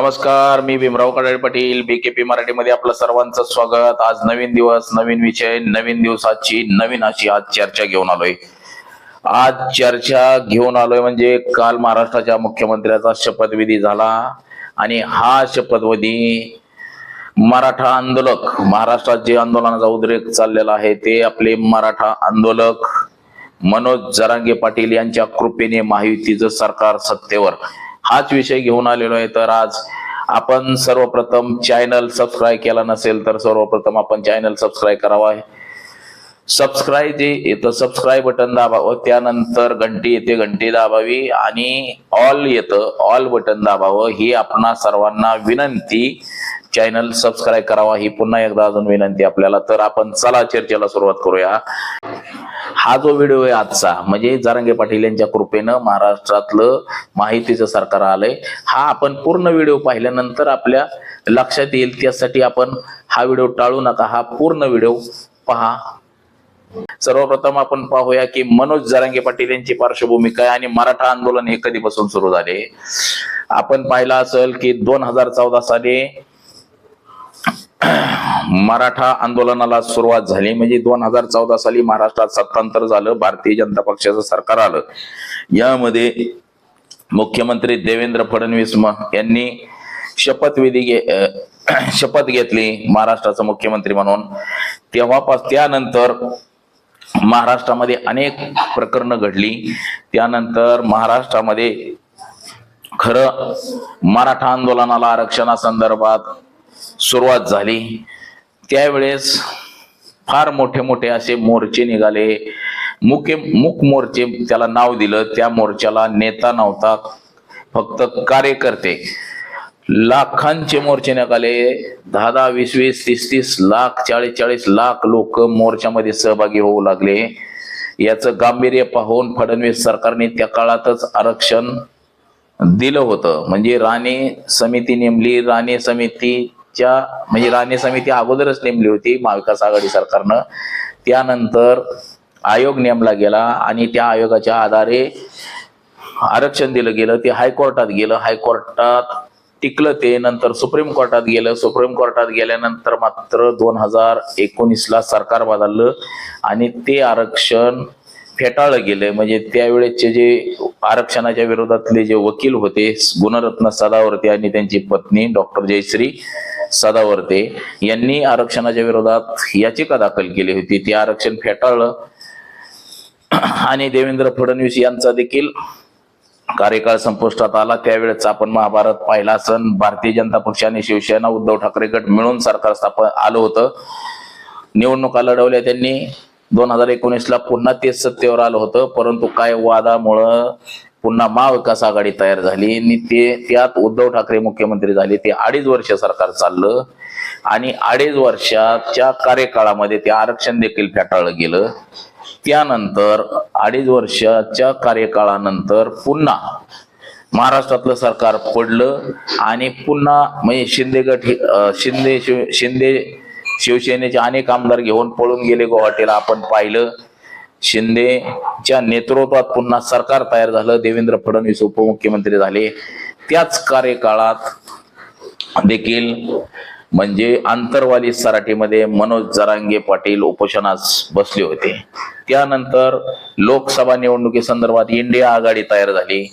नमस्कार मी भीमराव कडाळे पाटील बीकेपी मराठीमध्ये आपलं सर्वांचं स्वागत. आज नवीन दिवस नवीन विषय नवीन दिवसाची नवीन अशी आज चर्चा घेऊन आलोय. आज चर्चा घेऊन आलोय म्हणजे काल महाराष्ट्राच्या मुख्यमंत्र्याचा शपथविधी झाला आणि हा शपथविधी मराठा आंदोलक महाराष्ट्रात जे आंदोलनाचा उद्रेक चाललेला आहे ते आपले मराठा आंदोलक मनोज जरांगे पाटील यांच्या कृपेने महायुतीचं सरकार सत्तेवर. हाच विषय घेऊन आलेलो आहे. तर आज आपण सर्वप्रथम चॅनल सबस्क्राईब केला नसेल तर सर्वप्रथम आपण चॅनल सबस्क्राईब करावा. सबस्क्राईब जे येतं सबस्क्राईब बटन दाबावं. त्यानंतर घंटी येते घंटी दाबावी. आणि ऑल येतं ऑल बटन दाबावं. ही आपणा सर्वांना विनंती. चॅनल सबस्क्राईब करावा ही पुन्हा एकदा अजून विनंती आपल्याला. तर आपण चला चर्चेला सुरुवात करूया. हा जो व्हिडिओ आहे आजचा म्हणजे जारंगे पाटील यांच्या कृपेनं महाराष्ट्रातलं माहितीचं सरकार आलंय. हा आपण पूर्ण व्हिडिओ पाहिल्यानंतर आपल्या लक्षात येईल त्यासाठी आपण हा व्हिडिओ टाळू नका हा पूर्ण व्हिडिओ पहा. सर्वप्रथम आपण पाहूया की मनोज जारंगे पाटील यांची पार्श्वभूमी काय आणि मराठा आंदोलन हे कधीपासून सुरू झाले? आपण पाहिलं असेल की दोन हजार चौदा साली मराठा आंदोलनाला सुरुवात झाली. म्हणजे दोन हजार चौदा साली महाराष्ट्रात सत्तांतर झालं भारतीय जनता पक्षाचं सरकार आलं. यामध्ये मुख्यमंत्री देवेंद्र फडणवीस यांनी शपथविधी घे शपथ घेतली महाराष्ट्राचा मुख्यमंत्री म्हणून. तेव्हापास त्यानंतर महाराष्ट्रामध्ये अनेक प्रकरणं घडली. त्यानंतर महाराष्ट्रामध्ये खरं मराठा आंदोलनाला आरक्षणासंदर्भात सुरुवात झाली. त्यावेळेस फार मोठे मोठे असे मोर्चे निघाले. मुके मुक मोर्चे त्याला नाव दिलं. त्या मोर्चाला नेता नव्हता फक्त कार्यकर्ते. लाखांचे मोर्चे निघाले. दहा दहा वीस वीस तीस तीस लाख चाळीस चाळीस लाख लोक मोर्चामध्ये सहभागी होऊ लागले. याचं गांभीर्य पाहून फडणवीस सरकारने त्या काळातच आरक्षण दिलं होतं. म्हणजे राणे समिती नेमली. राणे समिती च्या म्हणजे राणे समिती अगोदरच नेमली होती महाविकास आघाडी सरकारनं. त्यानंतर आयोग नेमला गेला आणि त्या आयोगाच्या आधारे आरक्षण दिलं गेलं ते हायकोर्टात गेलं. हायकोर्टात टिकलं ते नंतर सुप्रीम कोर्टात गेलं. सुप्रीम कोर्टात गेल्यानंतर मात्र दोन हजार एकोणीसला सरकार बदललं आणि ते आरक्षण फेटाळलं गेलं. म्हणजे त्यावेळेचे जे आरक्षणाच्या विरोधातले जे वकील होते गुणरत्न सदावर्ते आणि त्यांची पत्नी डॉक्टर जयश्री सदावर्ते यांनी आरक्षणाच्या विरोधात याचिका दाखल केली होती. ते आरक्षण फेटाळलं. आणि देवेंद्र फडणवीस यांचा देखील कार्यकाळ संपुष्टात आला. त्यावेळेस आपण महाभारत पाहिला सण भारतीय जनता पक्ष आणि शिवसेना उद्धव ठाकरे गट मिळून सरकार स्थापन आलं होतं. निवडणुका लढवल्या त्यांनी. दोन हजार एकोणीसला पुन्हा तेच सत्तेवर आलं होतं परंतु काय वादामुळं पुन्हा महाविकास आघाडी तयार झाली आणि ते त्यात उद्धव ठाकरे मुख्यमंत्री झाले. ते अडीच वर्ष सरकार चाललं आणि अडीच वर्षाच्या कार्यकाळामध्ये ते आरक्षण देखील फेटाळलं गेलं. त्यानंतर अडीच वर्षाच्या कार्यकाळानंतर पुन्हा महाराष्ट्रातलं सरकार पडलं आणि पुन्हा म्हणजे शिंदे गट शिंदे शिव शिंदे शिवसेनेचे अनेक आमदार घेऊन पळून गेले गुवाहाटीला. आपण पाहिलं शिंदेच्या नेतृत्वात पुन्हा सरकार तयार झालं. देवेंद्र फडणवीस उपमुख्यमंत्री झाले. त्याच कार्यकाळात देखील म्हणजे आंतरवाली सराटीमध्ये मनोज जरांगे पाटील उपोषणास बसले होते. त्यानंतर लोकसभा निवडणुकीसंदर्भात इंडिया आघाडी तयार झाली.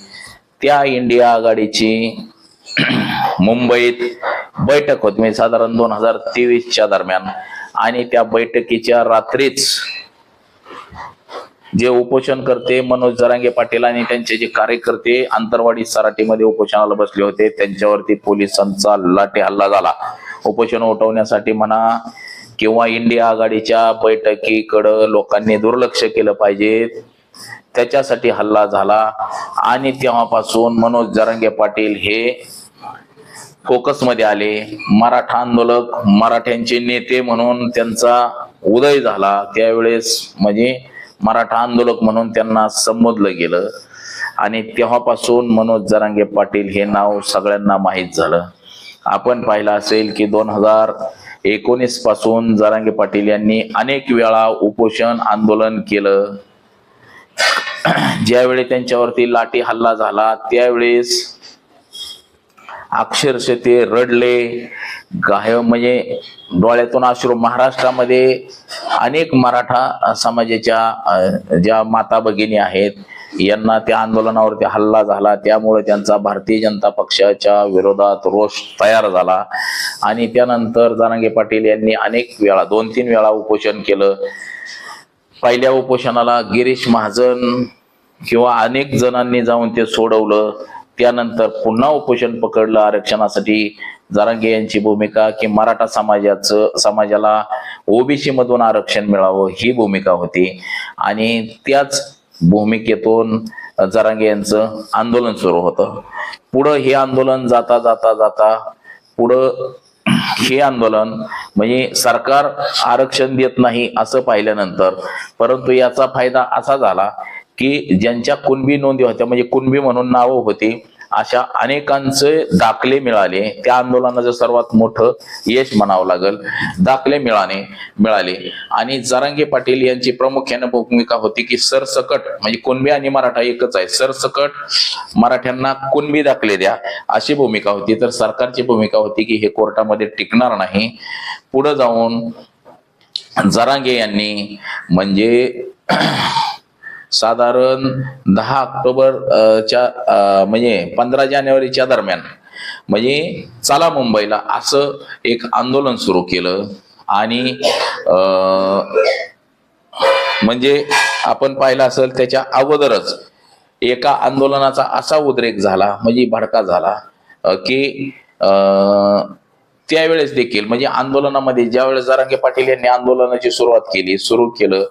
त्या इंडिया आघाडीची मुंबईत बैठक होती. म्हणजे साधारण दोन हजार तेवीसच्या दरम्यान. आणि त्या बैठकीच्या रात्रीच जे उपोषण करते मनोज जरांगे पाटील आणि त्यांचे जे कार्यकर्ते आंतरवाडी सराटीमध्ये उपोषणाला बसले होते त्यांच्यावरती पोलिसांचा लाटे हल्ला झाला. उपोषण उठवण्यासाठी म्हणा किंवा इंडिया आघाडीच्या बैठकीकडं लोकांनी दुर्लक्ष केलं पाहिजे त्याच्यासाठी हल्ला झाला. आणि तेव्हापासून मनोज जरांगे पाटील हे फोकसमध्ये आले. मराठा आंदोलक मराठ्यांचे नेते म्हणून त्यांचा उदय झाला. त्यावेळेस म्हणजे मराठा आंदोलक म्हणून त्यांना संबोधलं गेलं. आणि तेव्हापासून मनोज जरांगे पाटील हे नाव सगळ्यांना माहीत झालं. आपण पाहिलं असेल की दोन हजार एकोणीसपासून जरांगे पाटील यांनी अनेक वेळा उपोषण आंदोलन केलं. ज्यावेळी त्यांच्यावरती लाठी हल्ला झाला त्यावेळेस अक्षरशः ते रडले. गाय म्हणजे डोळ्यातून अश्रू. महाराष्ट्रामध्ये अनेक मराठा समाजाच्या ज्या माता भगिनी आहेत यांना त्या आंदोलनावरती हल्ला झाला. त्यामुळे त्यांचा भारतीय जनता पक्षाच्या विरोधात रोष तयार झाला. आणि त्यानंतर जानांगे पाटील यांनी अनेक वेळा दोन तीन वेळा उपोषण केलं. पहिल्या उपोषणाला गिरीश महाजन किंवा अनेक जणांनी जाऊन ते सोडवलं. त्यानंतर पुन्हा उपोषण पकडलं आरक्षणासाठी. जरांगे यांची भूमिका की मराठा समाजाचं समाजाला ओबीसी मधून आरक्षण मिळावं ही भूमिका होती. आणि त्याच भूमिकेतून जरांगे यांचं आंदोलन सुरू होतं. पुढं हे आंदोलन जाता जाता जाता पुढं हे आंदोलन म्हणजे सरकार आरक्षण देत नाही असं पाहिल्यानंतर परंतु याचा फायदा असा झाला की ज्यांच्या कुणबी नोंदी होत्या म्हणजे कुणबी म्हणून नावं होती अशा अनेकांचे दाखले मिळाले. त्या आंदोलनाचं सर्वात मोठं यश म्हणावं लागल. दाखले मिळाले मिळाले. आणि जरांगे पाटील यांची प्रामुख्याने भूमिका होती की सरसकट म्हणजे कुणबी आणि मराठा एकच आहे. सरसकट मराठ्यांना कुणबी दाखले द्या अशी भूमिका होती. तर सरकारची भूमिका होती की हे कोर्टामध्ये टिकणार नाही. पुढे जाऊन जरांगे यांनी म्हणजे साधारण दहा ऑक्टोबर च्या म्हणजे पंधरा जानेवारीच्या दरम्यान. म्हणजे चला मुंबईला असं एक आंदोलन सुरू केलं आणि म्हणजे आपण पाहिलं असेल त्याच्या अगोदरच एका आंदोलनाचा असा उद्रेक झाला म्हणजे भडका झाला की त्यावेळेस देखील म्हणजे आंदोलनामध्ये ज्यावेळेस जारांगे पाटील यांनी आंदोलनाची सुरुवात केली सुरू केलं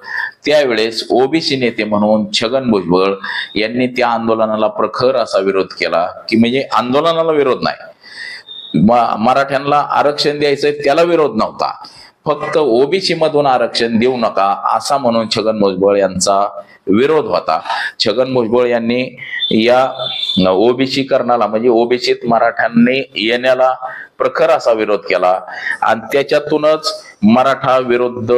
त्यावेळेस ओबीसी नेते म्हणून छगन भुजबळ यांनी त्या आंदोलनाला प्रखर असा विरोध केला की म्हणजे आंदोलनाला विरोध नाही. म- मराठ्यांना आरक्षण द्यायचंय त्याला विरोध नव्हता. फक्त ओबीसी मधून आरक्षण देऊ नका असा म्हणून छगन भुजबळ यांचा विरोध होता. छगन भुजबळ यांनी या ओबीसी करणाला म्हणजे ओबीसीत मराठ्यांनी येण्याला प्रखर असा विरोध केला. आणि त्याच्यातूनच मराठा विरुद्ध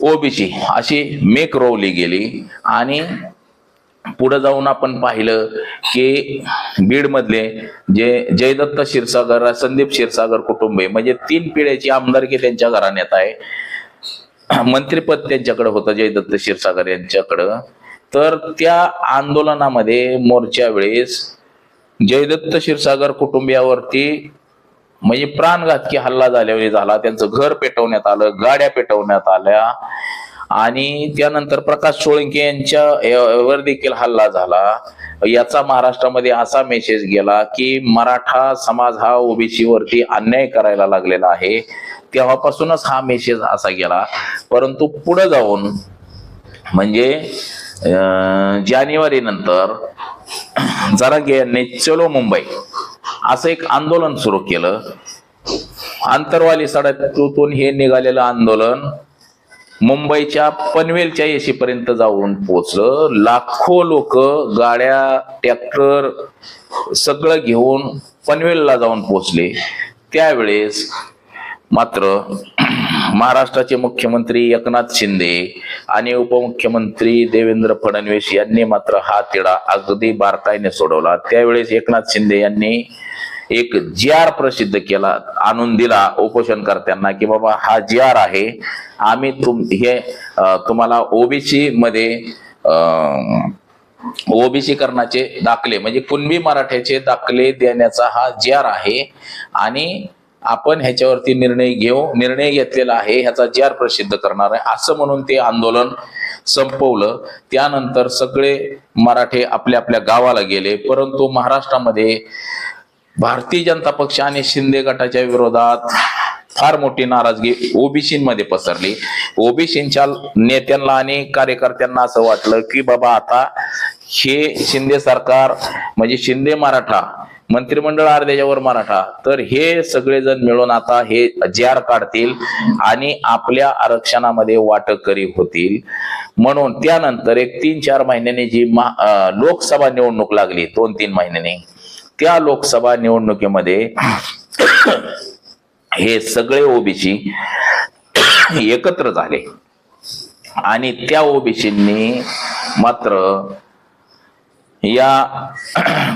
ओबीसी अशी मेक रोवली गेली. आणि पुढे जाऊन आपण पाहिलं की बीडमधले जे जयदत्त क्षीरसागर संदीप क्षीरसागर कुटुंबे म्हणजे तीन पिढ्याची आमदारकी त्यांच्या घराण्यात आहे. मंत्रिपद त्यांच्याकडे होतं जयदत्त क्षीरसागर यांच्याकडं. तर त्या आंदोलनामध्ये मोर्चा वेळेस जयदत्त क्षीरसागर कुटुंबियावरती म्हणजे प्राणघातकी हल्ला झाल्यावर झाला त्यांचं घर पेटवण्यात आलं गाड्या पेटवण्यात आल्या. आणि त्यानंतर प्रकाश सोळंके यांच्या वर देखील हल्ला झाला. याचा महाराष्ट्रामध्ये असा मेसेज गेला की मराठा समाज हा ओबीसी वरती अन्याय करायला लागलेला आहे. तेव्हापासूनच हा मेसेज असा गेला. परंतु पुढे जाऊन म्हणजे जानेवारी नंतर जरांगे यांनी चलो मुंबई असं एक आंदोलन सुरू केलं. आंतरवाली सडकतून हे निघालेलं आंदोलन मुंबईच्या पनवेलच्या येशीपर्यंत जाऊन पोहोचलं. लाखो लोक गाड्या ट्रॅक्टर सगळं घेऊन पनवेलला जाऊन पोचले त्यावेळेस मात्र महाराष्ट्राचे मुख्यमंत्री एकनाथ शिंदे आणि उपमुख्यमंत्री देवेंद्र फडणवीस यांनी मात्र हा तिढा अगदी बारकाईने सोडवला. त्यावेळेस एकनाथ शिंदे यांनी एक जी आर प्रसिद्ध केला आणून दिला उपोषणकर्त्यांना की बाबा हा जी आर आहे. आम्ही तुम हे तुम्हाला ओबीसी मध्ये अं, ओबीसी करण्याचे दाखले म्हणजे कुणबी मराठ्याचे दाखले देण्याचा हा जी आर आहे. आणि आपण ह्याच्यावरती निर्णय घेऊ निर्णय घेतलेला आहे ह्याचा जी आर प्रसिद्ध करणार आहे. असं म्हणून ते आंदोलन संपवलं. त्यानंतर सगळे मराठे आपल्या आपल्या गावाला गेले. परंतु महाराष्ट्रामध्ये भारतीय जनता पक्ष आणि शिंदे गटाच्या विरोधात फार मोठी नाराजगी ओबीसीमध्ये पसरली. ओबीसीच्या नेत्यांना आणि कार्यकर्त्यांना असं वाटलं की बाबा आता हे शिंदे सरकार म्हणजे शिंदे मराठा मंत्रिमंडळ अर्ध्याच्यावर मराठा तर हे सगळेजण मिळून आता हे जार काढतील आणि आपल्या आरक्षणामध्ये वाटकरी होतील. म्हणून त्यानंतर एक तीन चार महिन्यांनी जी लोकसभा निवडणूक लागली दोन तीन महिन्यांनी त्या लोकसभा निवडणुकीमध्ये हे सगळे ओबीसी एकत्र झाले. आणि त्या ओबीसींनी मात्र या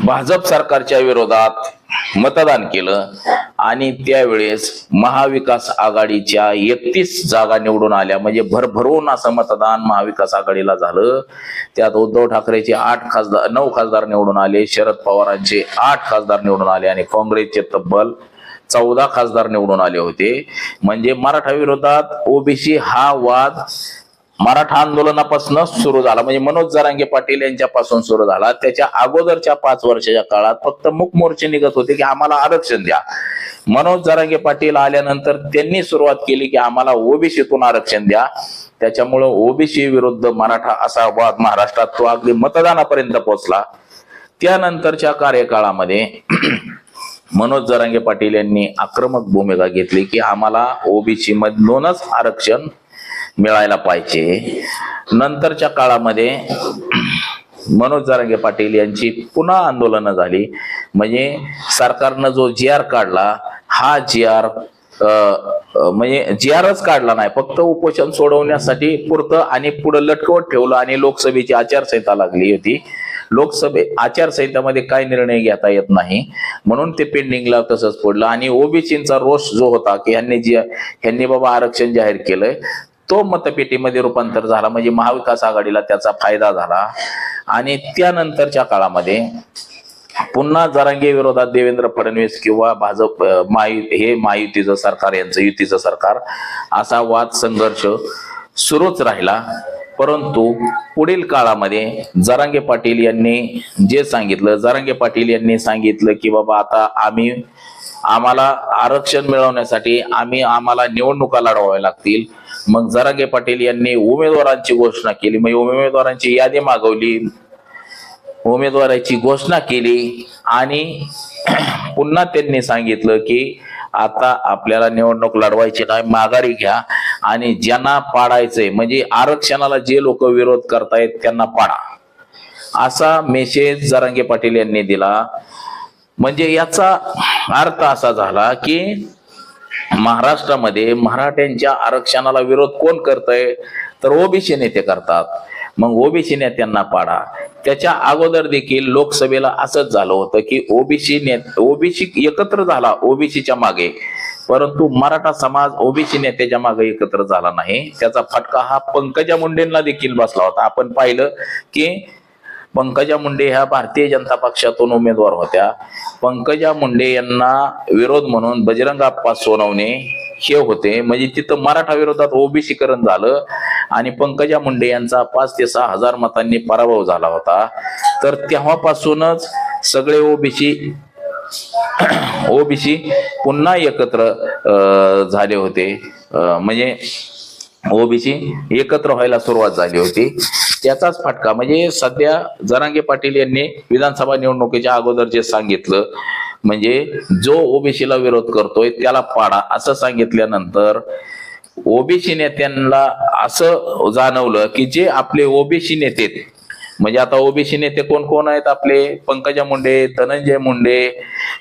भाजप सरकारच्या विरोधात मतदान केलं. आणि त्यावेळेस महाविकास आघाडीच्या एकतीस जागा निवडून आल्या. म्हणजे भरभरून असं मतदान महाविकास आघाडीला झालं. त्यात उद्धव ठाकरेचे आठ खासदार नऊ खासदार निवडून आले. शरद पवारांचे आठ खासदार निवडून आले. आणि काँग्रेसचे तब्बल चौदा खासदार निवडून आले होते. म्हणजे मराठा विरोधात ओबीसी हा वाद मराठा आंदोलनापासून सुरू झाला. म्हणजे मनोज जरांगे पाटील यांच्यापासून सुरू झाला. त्याच्या अगोदरच्या पाच वर्षाच्या काळात फक्त मुख मोर्चे निघत होते की आम्हाला आरक्षण द्या. मनोज जरांगे पाटील आल्यानंतर त्यांनी सुरुवात केली की आम्हाला ओबीसीतून आरक्षण द्या. त्याच्यामुळं ओबीसी विरुद्ध मराठा असा वाद महाराष्ट्रात तो अगदी मतदानापर्यंत पोहोचला. त्यानंतरच्या कार्यकाळामध्ये मनोज जरांगे पाटील यांनी आक्रमक भूमिका घेतली की आम्हाला ओबीसी मधूनच आरक्षण मिळायला पाहिजे. नंतरच्या काळामध्ये मनोज जारंगे पाटील यांची पुन्हा आंदोलनं झाली. म्हणजे सरकारनं जो जी आर काढला हा जी आर म्हणजे जी आरच काढला नाही फक्त उपोषण सोडवण्यासाठी पुरतं आणि पुढे लटकवत ठेवलं आणि लोकसभेची आचारसंहिता लागली होती. लोकसभे आचारसंहितेमध्ये काय निर्णय घेता येत नाही. म्हणून ते पेंडिंगला तसंच पडलं. आणि ओबीसीचा रोष जो होता की ह्यांनी जी ह्यांनी बाबा आरक्षण जाहीर केलंय तो मतपेटीमध्ये रूपांतर झाला म्हणजे महाविकास आघाडीला त्याचा फायदा झाला. आणि त्यानंतरच्या काळामध्ये पुन्हा जरांगे विरोधात देवेंद्र फडणवीस किंवा भाजप महायु हे महायुतीचं सरकार यांचं युतीचं सरकार असा वाद संघर्ष सुरूच राहिला. परंतु पुढील काळामध्ये जरांगे पाटील यांनी जे सांगितलं जरांगे पाटील यांनी सांगितलं की बाबा आता आम्ही आम्हाला आरक्षण मिळवण्यासाठी आम्ही आम्हाला निवडणुका लढवाव्या लागतील. मग जरागे पाटील यांनी उमेदवारांची घोषणा केली. मग उमेदवारांची यादी मागवली. उमेदवाराची घोषणा केली. आणि पुन्हा त्यांनी सांगितलं की आता आपल्याला निवडणूक लढवायची नाही माघारी घ्या. आणि ज्यांना पाडायचंय म्हणजे आरक्षणाला जे लोक विरोध करतायत त्यांना पाडा. असा मेसेज जरांगे पाटील यांनी दिला. म्हणजे याचा अर्थ असा झाला की महाराष्ट्रामध्ये मराठ्यांच्या आरक्षणाला विरोध कोण करतय? तर ओबीसी नेते करतात. मग ओबीसी नेत्यांना पाडा. त्याच्या अगोदर देखील लोकसभेला असंच झालं होतं की ओबीसी ने ओबीसी एकत्र झाला ओबीसीच्या मागे. परंतु मराठा समाज ओबीसी नेत्याच्या मागे एकत्र झाला नाही. त्याचा फटका हा पंकजा मुंडेंना देखील बसला होता. आपण पाहिलं की पंकजा मुंडे ह्या भारतीय जनता पक्षातून उमेदवार होत्या. पंकजा मुंडे यांना विरोध म्हणून बजरंग अप्पा सोनवणे हे होते. म्हणजे तिथं मराठा विरोधात ओबीसीकरण झालं आणि पंकजा मुंडे यांचा पाच ते सहा हजार मतांनी पराभव झाला होता. तर तेव्हापासूनच सगळे ओबीसी ओबीसी पुन्हा एकत्र झाले होते. म्हणजे ओबीसी एकत्र व्हायला सुरुवात झाली होती. त्याचाच फटका म्हणजे सध्या जरांगे पाटील यांनी विधानसभा निवडणुकीच्या अगोदर जे सांगितलं म्हणजे जो ओबीसीला विरोध करतोय त्याला पाडा असं सांगितल्यानंतर ओबीसी नेत्यांना असं जाणवलं की जे आपले ओबीसी नेते म्हणजे आता ओबीसी नेते कोण कोण आहेत आपले? पंकजा मुंडे धनंजय मुंडे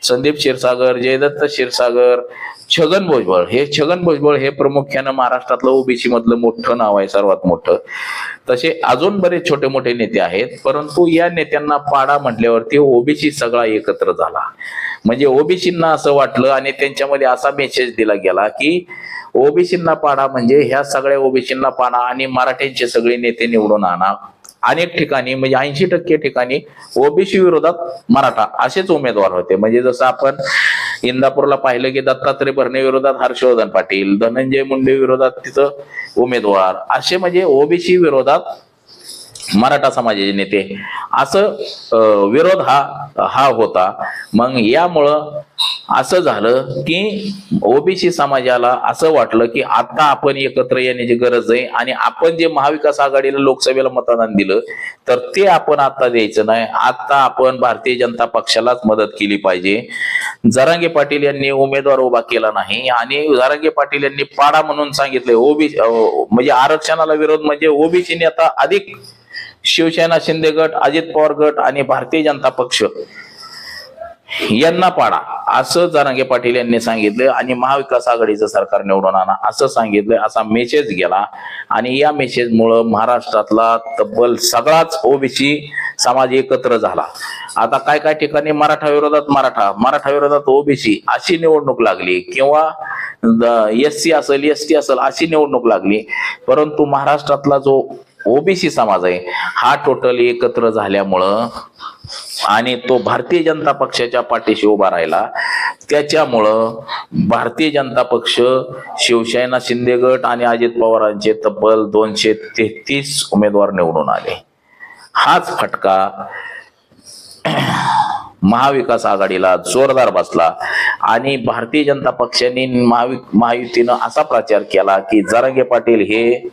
संदीप क्षीरसागर जयदत्त क्षीरसागर छगन भुजबळ. हे छगन भुजबळ हे प्रामुख्यानं महाराष्ट्रातलं ओबीसी मधलं मोठं नाव आहे सर्वात मोठं. तसे अजून बरेच छोटे मोठे नेते आहेत परंतु या नेत्यांना पाडा म्हटल्यावरती ओबीसी सगळा एकत्र झाला. म्हणजे ओबीसींना असं वाटलं आणि त्यांच्यामध्ये असा मेसेज दिला गेला की ओबीसींना पाडा म्हणजे ह्या सगळ्या ओबीसींना पाडा आणि मराठ्यांचे सगळे नेते निवडून आणा. अनेक ठिकाणी म्हणजे ऐंशी टक्के ठिकाणी ओबीसी विरोधात मराठा असेच उमेदवार होते. म्हणजे जसं आपण इंदापूरला पाहिलं की दत्तात्रय भरणे विरोधात हर्षवर्धन पाटील धनंजय मुंडे विरोधात तिथं उमेदवार. असे म्हणजे ओबीसी विरोधात मराठा समाजाचे नेते. असं विरोध हा हा होता. मग यामुळं असं झालं की ओबीसी समाजाला असं वाटलं की आता आपण एकत्र येण्याची गरज आहे आणि आपण जे महाविकास आघाडीला लोकसभेला मतदान दिलं तर ते आपण आता द्यायचं नाही. आता आपण भारतीय जनता पक्षालाच मदत केली पाहिजे. जरांगे पाटील यांनी उमेदवार उभा केला नाही आणि जरांगे पाटील यांनी पाडा म्हणून सांगितले ओबीसी म्हणजे आरक्षणाला विरोध म्हणजे ओबीसी नेता अधिक शिवसेना शिंदे गट अजित पवार गट आणि भारतीय जनता पक्ष यांना पाडा. असं जरांगे पाटील यांनी सांगितलं आणि महाविकास आघाडीचं सरकार निवडून आणा. असं सांगितलं असा मेसेज गेला. आणि या मेसेजमुळं महाराष्ट्रातला तब्बल सगळाच ओबीसी समाज एकत्र झाला. आता काय काय ठिकाणी मराठा विरोधात मराठा मराठा विरोधात ओबीसी अशी निवडणूक लागली किंवा एस सी असेल एस टी असेल अशी निवडणूक लागली. परंतु महाराष्ट्रातला जो ओबीसी समाज आहे हा टोटली एकत्र झाल्यामुळं आणि तो भारतीय जनता पक्षाच्या पाठीशी उभा राहिला. त्याच्यामुळं भारतीय जनता पक्ष शिवसेना शिंदे गट आणि अजित पवारांचे तब्बल दोनशे तेहतीस उमेदवार निवडून आले. हाच फटका महाविकास आघाडीला जोरदार बसला आणि भारतीय जनता पक्षाने महावि महायुतीनं असा प्रचार केला की जरांगे पाटील हे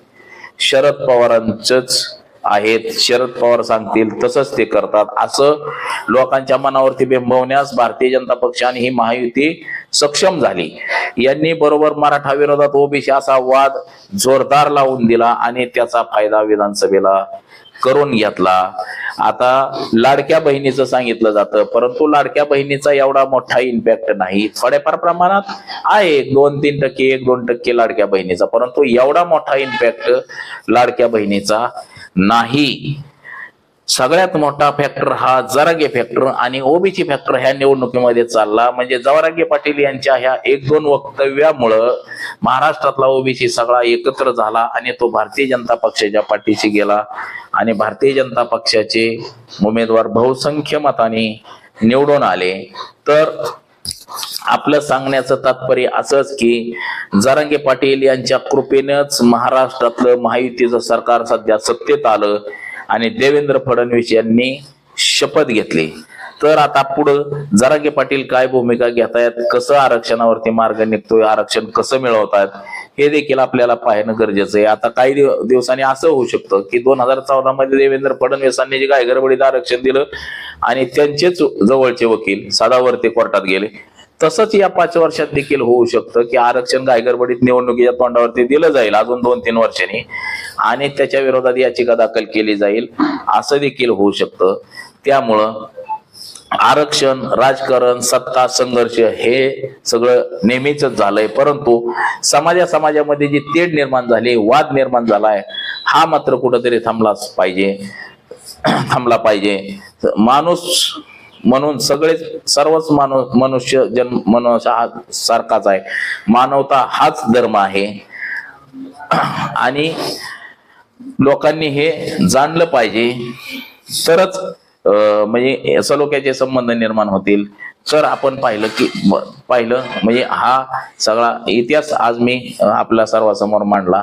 शरद पवारांचंच आहेत. शरद पवार सांगतील तसंच ते करतात. असं लोकांच्या मनावरती बिंबवण्यास भारतीय जनता पक्ष आणि ही महायुती सक्षम झाली. यांनी बरोबर मराठा विरोधात ओबीसी असा वाद जोरदार लावून दिला आणि त्याचा फायदा विधानसभेला करून घेतला. आता लाडक्या बहिणीचं सांगितलं जातं परंतु लाडक्या बहिणीचा एवढा मोठा इम्पॅक्ट नाही. थोड्याफार प्रमाणात आहे दोन तीन टक्के एक दोन टक्के लाडक्या बहिणीचा. परंतु एवढा मोठा इम्पॅक्ट लाडक्या बहिणीचा नाही. सगळ्यात मोठा फॅक्टर हा जरागे फॅक्टर आणि ओबीसी फॅक्टर ह्या निवडणुकीमध्ये चालला. म्हणजे जवरागे पाटील यांच्या ह्या एक दोन वक्तव्यामुळं महाराष्ट्रातला ओबीसी सगळा एकत्र झाला आणि तो भारतीय जनता पक्षाच्या पाठीशी गेला. आणि भारतीय जनता पक्षाचे उमेदवार बहुसंख्य मताने निवडून आले. तर आपलं सांगण्याचं तात्पर्य असंच की जरंगे पाटील यांच्या कृपेनंच महाराष्ट्रातलं महायुतीचं सरकार सध्या सत्तेत आलं आणि देवेंद्र फडणवीस यांनी शपथ घेतली. तर आता पुढं जरांगे पाटील काय भूमिका घेतायत कसं आरक्षणावरती मार्ग निघतोय आरक्षण कसं मिळवतायत हे देखील आपल्याला पाहणं गरजेचं आहे. आता काही दिवसांनी असं होऊ शकतं की दोन हजार चौदा मध्ये देवेंद्र फडणवीसांनी जे काय गडबडीत आरक्षण दिलं आणि त्यांचेच जवळचे वकील सदावर्ती कोर्टात गेले. तसंच या पाच वर्षात देखील होऊ शकतं की आरक्षण गायगडबडीत निवडणुकीच्या तोंडावरती दिलं जाईल अजून दोन तीन वर्षांनी. आणि त्याच्या विरोधात याचिका दाखल केली जाईल असं देखील होऊ शकतं. त्यामुळं आरक्षण राजकारण सत्ता संघर्ष हे सगळं नेहमीच झालंय. परंतु समाजा समाजामध्ये जी तेढ निर्माण झाली वाद निर्माण झालाय हा मात्र कुठंतरी थांबलाच पाहिजे. थांबला पाहिजे. माणूस म्हणून सगळेच सर्वच मानव मनुष्य जन्म मनुष्य हा सारखाच आहे. मानवता हाच धर्म आहे. आणि लोकांनी हे जाणलं पाहिजे. तरच म्हणजे सलोख्याचे संबंध निर्माण होतील. तर आपण पाहिलं की पाहिलं म्हणजे हा सगळा इतिहास आज मी आपल्या सर्वांसमोर मांडला.